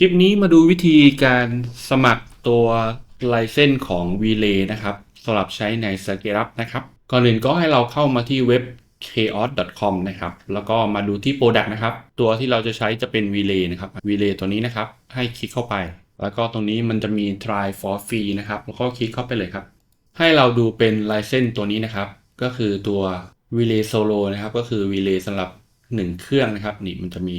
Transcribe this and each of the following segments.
คลิปนี้มาดูวิธีการสมัครตัวไลเซนของ v l a y นะครับสำหรับใช้ใน s c a l e up นะครับ ก่อนอื่นก็ให้เราเข้ามาที่เว็บ chaos.com นะครับ แล้วก็มาดูที่ Product นะครับ ตัวที่เราจะใช้จะเป็น v l a y นะครับ v l a y ตัวนี้นะครับ ให้คลิกเข้าไป แล้วก็ตรงนี้มันจะมี try for free นะครับ แล้วก็คลิกเข้าไปเลยครับ ให้เราดูเป็นไลเซนตัวนี้นะครับ ก็คือตัว v l a y Solo นะครับ ก็คือ v l a y สำหรับ 1 เครื่องนะครับ นี่มันจะมี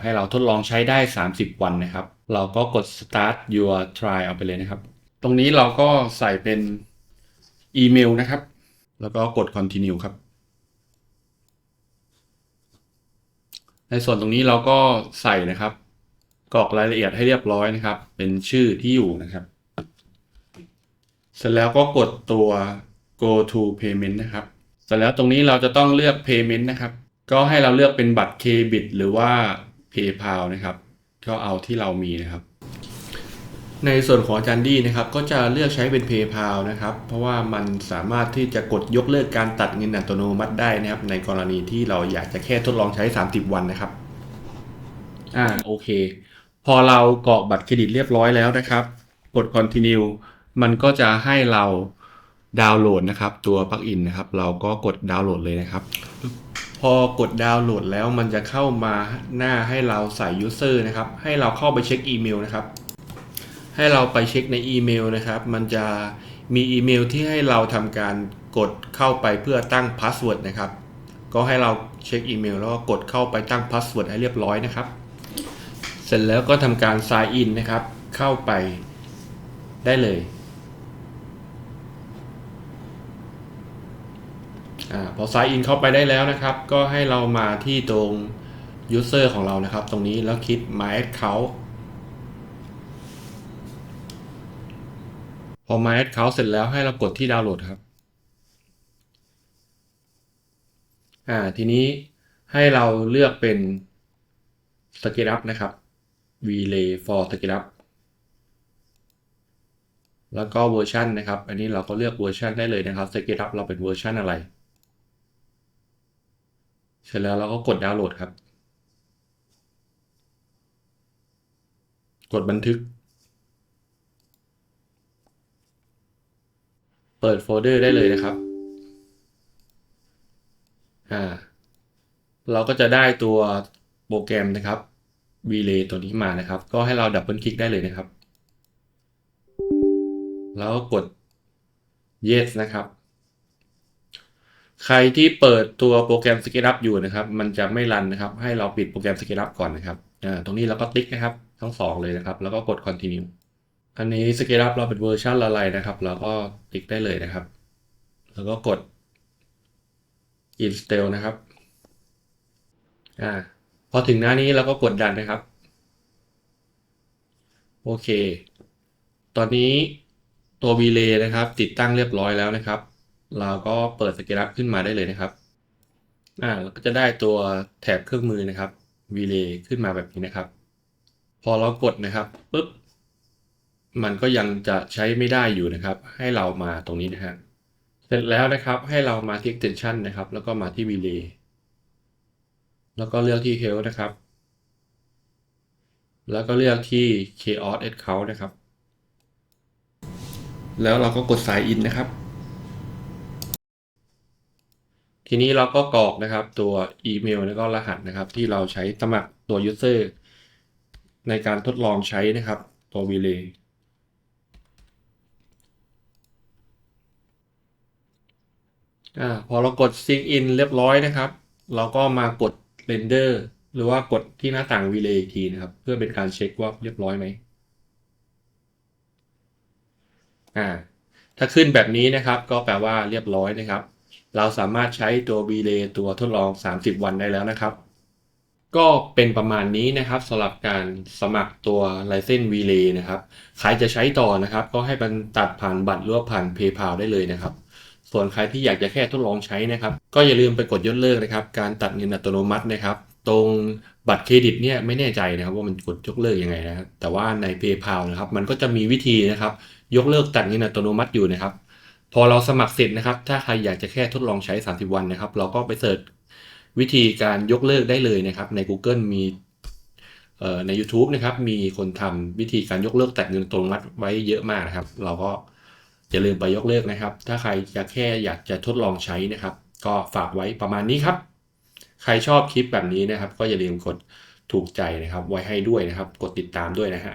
ให้เราทดลองใช้ได้ 30 วันนะครับ เราก็กด start your try เอาไปเลยนะครับ ตรงนี้เราก็ใส่เป็นอีเมลนะครับ แล้วก็กด continue ครับ ในส่วนตรงนี้เราก็ใส่นะครับกรอกรายละเอียดให้เรียบร้อยนะครับ เป็นชื่อที่อยู่นะครับ เสร็จแล้วก็กดตัว go to payment นะครับ เสร็จแล้วตรงนี้เราจะต้องเลือก payment นะครับ ก็ให้เราเลือกเป็นบัตร Kbit หรือว่า PayPal นะครับ ก็เอาที่เรามีนะครับ ในส่วนของอาจารย์ดีนะครับ ก็จะเลือกใช้เป็น PayPal นะครับ เพราะว่ามันสามารถที่จะกดยกเลิกการตัดเงินอัตโนมัติได้นะครับ ในกรณีที่เราอยากจะแค่ทดลองใช้ 30 วันนะครับ อ่าโอเค พอเรากรอกบัตรเครดิตเรียบร้อยแล้วนะครับ กด continue มันก็จะให้เราดาวน์โหลดนะครับ ตัวปลั๊กอินนะครับ เราก็กดดาวน์โหลดเลยนะครับ พอกดดาวน์โหลดแล้วมันจะเข้ามาหน้าให้เราใส่ user นะครับ ให้เราเข้าไปเช็คอีเมลนะครับ ให้เราไปเช็คในอีเมลนะครับ มันจะมีอีเมลที่ให้เราทำการกดเข้าไปเพื่อตั้งพาสเวิร์ดนะครับ ก็ให้เราเช็คอีเมลแล้วก็กดเข้าไปตั้งพาสเวิร์ดให้เรียบร้อยนะครับ เสร็จแล้วก็ทำการ sign in นะครับ เข้าไปได้เลย อพอ sign in เข้าไปได้แล้วนะครับ ก็ให้เรามาที่ตรง user ของเรานะครับ ตรงนี้แล้วคลิก my account พอ my account เสร็จแล้วให้เรากดที่ดาวน์โหลดครับอ่าทีนี้ให้เราเลือกเป็น scale up นะครับ relay for scale up แล้วก็เวอร์ชันนะครับ อันนี้เราก็เลือกเวอร์ชันได้เลยนะครับ scale up เราเป็นเวอร์ชันอะไร เสร็จแล้วเราก็กดดาวน์โหลดครับ กดบันทึก เปิดโฟลเดอร์ได้เลยนะครับ อ่า เราก็จะได้ตัวโปรแกรมนะครับ Relay ตัวนี้มานะครับ ก็ให้เราดับเบิลคลิกได้เลยนะครับ แล้วก็กด yes นะครับ ใครที่เปิดตัวโปรแกรม SketchUp อยู่นะครับ มันจะไม่รันนะครับ ให้เราปิดโปรแกรม SketchUp ก่อนนะครับตรงนี้เราก็ติ๊กนะครับ ทั้งสองเลยนะครับ แล้วก็กด continue อันนี้ SketchUp เราเป็นเวอร์ชันอะไรนะครับ เราก็ติ๊กได้เลยนะครับ แล้วก็กด install นะครับอ่าพอถึงหน้านี้เราก็กดดันนะครับ โอเค ตอนนี้ตัว Relay นะครับ ติดตั้งเรียบร้อยแล้วนะครับ เราก็เปิดสเกล up ขึ้นมาได้เลยนะครับ อ่าเราก็จะได้ตัวแถบเครื่องมือนะครับ Relay ขึ้นมาแบบนี้นะครับ พอเรากดนะครับปุ๊บ มันก็ยังจะใช้ไม่ได้อยู่นะครับ ให้เรามาตรงนี้นะฮะ เสร็จแล้วนะครับให้เรามาที่ extension นะครับ แล้วก็มาที่ Relay แล้วก็เลือกที่ Health นะครับ แล้วก็เลือกที่ Chaos Account นะครับ แล้วเราก็กด Sign in นะครับ ทีนี้เราก็กรอกนะครับตัวอีเมลแล้วก็รหัสนะครับ ที่เราใช้สมัครตัว user ในการทดลองใช้นะครับตัว Relay อพอเรากด Sync in เรียบร้อยนะครับ เราก็มากด Render หรือว่ากดที่หน้าต่าง Relay อีกทีนะครับ เพื่อเป็นการเช็คว่าเรียบร้อยไหมอ่าถ้าขึ้นแบบนี้นะครับ ก็แปลว่าเรียบร้อยนะครับ เราสามารถใช้ตัว Relay ตัวทดลอง 30 วันได้แล้วนะครับ ก็เป็นประมาณนี้นะครับสำหรับการสมัครตัว License Relay นะครับใครจะใช้ต่อนะครับ ก็ให้มันตัดผ่านบัตรหรือว่าผ่าน PayPal ได้เลยนะครับ ส่วนใครที่อยากจะแค่ทดลองใช้นะครับ ก็อย่าลืมไปกดยกเลิกนะครับ การตัดเงินอัตโนมัตินะครับตรงบัตรเครดิตเนี่ยไม่แน่ใจนะครับว่ามันกดยกเลิกยังไงนะครับแต่ว่าใน PayPal นะครับมันก็จะมีวิธีนะครับ ยกเลิกตัดเงินอัตโนมัติอยู่นะครับ พอเราสมัครเสร็จนะครับ ถ้าใครอยากจะแค่ทดลองใช้ 30 วันนะครับ เราก็ไปเสิร์ชวิธีการยกเลิกได้เลยนะครับ ใน Google มีใน YouTube นะครับ มีคนทำวิธีการยกเลิกแตะเงินตโนมัติไว้เยอะมากนะครับ เราก็อย่าลืมไปยกเลิกนะครับ ถ้าใครจะแค่อยากจะทดลองใช้นะครับ ก็ฝากไว้ประมาณนี้ครับ ใครชอบคลิปแบบนี้นะครับ ก็อย่าลืมกดถูกใจนะครับ ไว้ให้ด้วยนะครับ กดติดตามด้วยนะฮะ